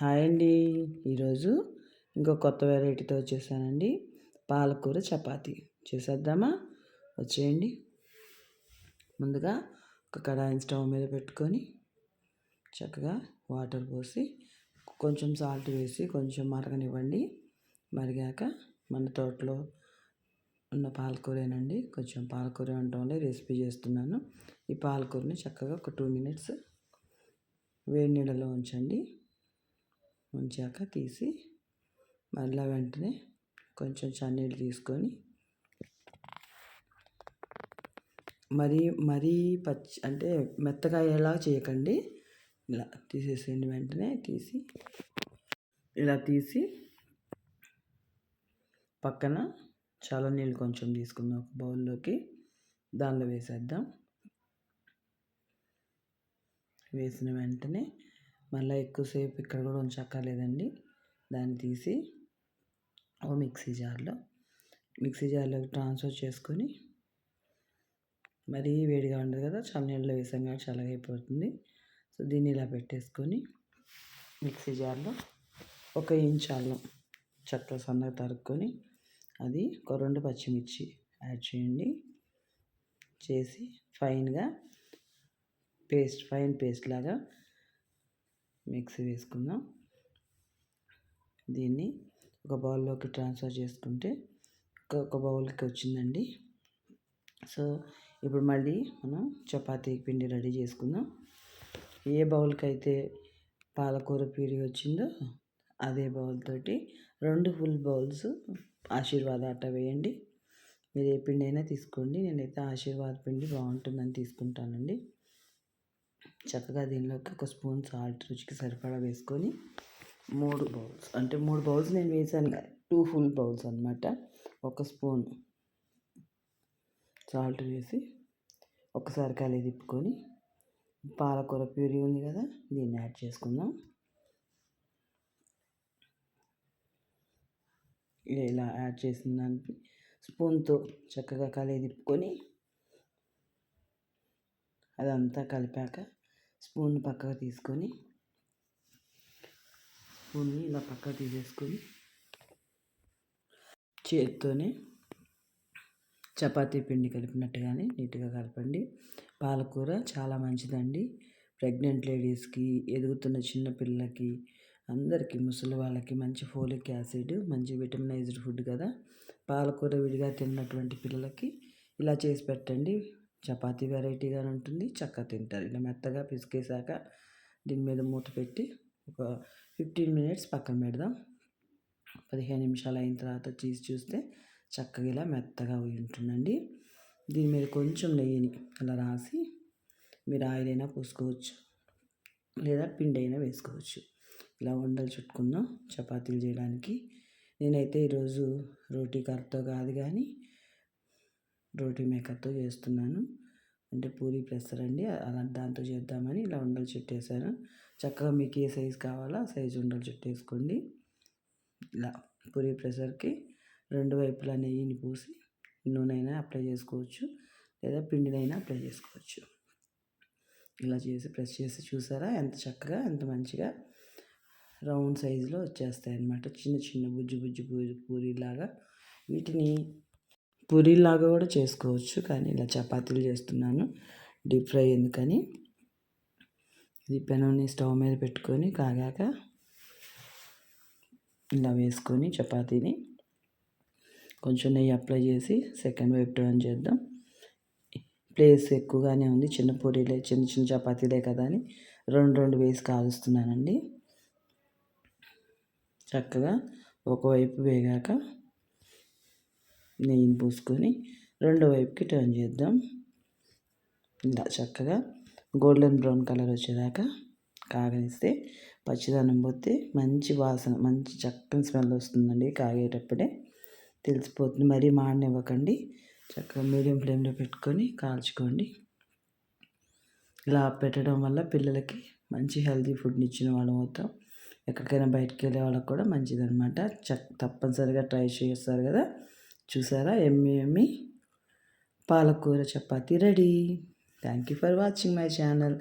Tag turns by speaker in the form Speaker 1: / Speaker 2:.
Speaker 1: Hi అండి. ఈరోజు ఇంకో కొత్త వెరైటీతో వచ్చేసానండి. పాలకూర చపాతి. చేసేద్దామా? వచ్చేయండి. ముందుగా ఒక కడాయి స్టవ్ మీద పెట్టుకొని చక్కగా వాటర్ పోసి కొంచెం సాల్ట్ వేసి కొంచెం మరగనివ్వండి. మరిగాక మన తోటలో ఉన్న పాలకూరేనండి. కొంచెం పాలకూర ఉండటం వల్ల రెసిపీ చేస్తున్నాను. ఈ పాలకూరని చక్కగా ఒక టూ మినిట్స్ వేడి నీళ్ళలో ఉంచండి. ఉంచాక తీసి మళ్ళీ వెంటనే కొంచెం చన్నీళ్ళు తీసుకొని మరీ మరీ పచ్చి అంటే మెత్తగా అయ్యేలా చేయకండి. ఇలా తీసేసేయండి వెంటనే తీసి. ఇలా తీసి పక్కన చాలా నీళ్ళు కొంచెం తీసుకుందాం ఒక బౌల్లోకి. దానిలో వేసేద్దాం. వేసిన వెంటనే మళ్ళీ ఎక్కువసేపు ఇక్కడ కూడా ఉంచక్కర్లేదండి. దాన్ని తీసి ఓ మిక్సీ జార్లో మిక్సీ జార్లోకి ట్రాన్స్ఫర్ చేసుకొని మరీ వేడిగా ఉండదు కదా చల్లనీళ్ళలో వేసాం కాబట్టి చల్లగైపోతుంది సో దీన్ని ఇలా పెట్టేసుకొని మిక్సీ జార్లో ఒక ఇంచ్ అల్లం చక్కగా సన్నగా తరుక్కొని అది ఒక రెండు పచ్చిమిర్చి యాడ్ చేయండి. చేసి ఫైన్గా పేస్ట్ ఫైన్ పేస్ట్ లాగా మిక్సీ వేసుకుందాం. దీన్ని ఒక బౌల్లోకి ట్రాన్స్ఫర్ చేసుకుంటే ఒక బౌల్కి వచ్చిందండి. సో ఇప్పుడు మళ్ళీ మనం చపాతీ పిండి రెడీ చేసుకుందాం. ఏ బౌల్కి అయితే పాలకూర ప్యూరీ వచ్చిందో అదే బౌల్ తోటి రెండు ఫుల్ బౌల్స్ ఆశీర్వాద ఆట వేయండి. మీరు ఏ పిండి అయినా తీసుకోండి. నేనైతే ఆశీర్వాద పిండి బాగుంటుందని తీసుకుంటానండి. చక్కగా దీనిలోకి ఒక స్పూన్ సాల్ట్ రుచికి సరిపడా వేసుకొని మూడు బౌల్స్ అంటే మూడు బౌల్స్ నేను వేసాను టూ ఫుల్ బౌల్స్ అనమాట ఒక స్పూన్ సాల్ట్ వేసి ఒకసారి కలిగి తిప్పుకొని పాలకూర ప్యూరీ ఉంది కదా దీన్ని యాడ్ చేసుకుందాం. ఇలా యాడ్ చేసిన దానికి స్పూన్తో చక్కగా కలిగి తిప్పుకొని అదంతా కలిపాక స్పూన్ పక్కకు తీసుకొని స్పూన్ని ఇలా పక్కకు తీసేసుకొని చేతితోనే చపాతీ పిండి కలిపినట్టుగానే నీట్గా కలపండి. పాలకూర చాలా మంచిదండి. ప్రెగ్నెంట్ లేడీస్కి ఎదుగుతున్న చిన్న పిల్లలకి అందరికీ ముసలి వాళ్ళకి మంచి ఫోలిక్ యాసిడ్ మంచి విటమినైజ్డ్ ఫుడ్ కదా. పాలకూర విడిగా తిన్నటువంటి పిల్లలకి ఇలా చేసి పెట్టండి. చపాతీ వెరైటీగా ఉంటుంది చక్కగా తింటారు. ఇలా మెత్తగా పిసికేసాక దీని మీద మూత పెట్టి ఒక ఫిఫ్టీన్ మినిట్స్ పక్కన పెడదాం. పదిహేను నిమిషాలు అయిన తర్వాత చీజ్ చూస్తే చక్కగా ఇలా మెత్తగా ఉంటుందండి. దీని మీద కొంచెం నెయ్యిని అలా రాసి మీరు ఆయిల్ అయినా పోసుకోవచ్చు లేదా పిండి అయినా వేసుకోవచ్చు. ఇలా ఉండలు చుట్టుకుందాం చపాతీలు చేయడానికి నేనైతే ఈరోజు రోటీ కర్రతో కాదు కానీ రోటీ మేకర్తో చేస్తున్నాను. అంటే పూరి ప్రెస్సర్ అండి. అలా దాంతో చేద్దామని ఇలా ఉండలు చుట్టేసాను చక్కగా మీకు ఏ సైజు కావాలో ఆ సైజు ఉండలు చుట్టేసుకోండి. ఇలా పూరి ప్రెషర్కి రెండు వైపులా నెయ్యిని పూసి నూనె అప్లై చేసుకోవచ్చు. లేదా పిండినైనా అప్లై చేసుకోవచ్చు. ఇలా చేసి ప్రెస్ చేసి చూసారా? ఎంత చక్కగా ఎంత మంచిగా రౌండ్ సైజులో వచ్చేస్తాయి అన్నమాట చిన్న చిన్న బుజ్జి బుజ్జి పూరి పూరిలాగా వీటిని పూరీలాగా కూడా చేసుకోవచ్చు. కానీ ఇలా చపాతీలు చేస్తున్నాను. డీప్ ఫ్రై ఎందుకని? ఇది పెనంని స్టవ్ మీద పెట్టుకొని కాగాక ఇలా వేసుకొని చపాతీని కొంచెం నెయ్యి అప్లై చేసి సెకండ్ వైపు టర్న్ చేద్దాం. ప్లేస్ ఎక్కువగానే ఉంది. చిన్న పూరీలే చిన్న చిన్న చపాతీలే కదా అని రెండు రెండు వేసి కాలుస్తున్నానండి. చక్కగా ఒకవైపు వేగాక నెయ్యిని పూసుకొని రెండో వైపుకి టర్న్ చేద్దాం. ఇలా చక్కగా గోల్డెన్ బ్రౌన్ కలర్ వచ్చేదాకా కాగనిస్తే పచ్చిదానం పోతే మంచి వాసన మంచి చక్కని స్మెల్ వస్తుందండి కాగేటప్పుడే. తెలిసిపోతుంది మరీ మాడనివ్వకండి. చక్కగా మీడియం ఫ్లేమ్లో పెట్టుకొని కాల్చుకోండి. ఇలా పెట్టడం వల్ల పిల్లలకి మంచి హెల్తీ ఫుడ్ని ఇచ్చిన వాళ్ళం అవుతాం. ఎక్కడికైనా బయటకు వెళ్ళే వాళ్ళకి కూడా మంచిదనమాట చక్ తప్పనిసరిగా ట్రై చేస్తారు కదా. చూసారా? ఎమ్మి ఎమ్మి. పాలకూర chapati ready. Thank you for watching my channel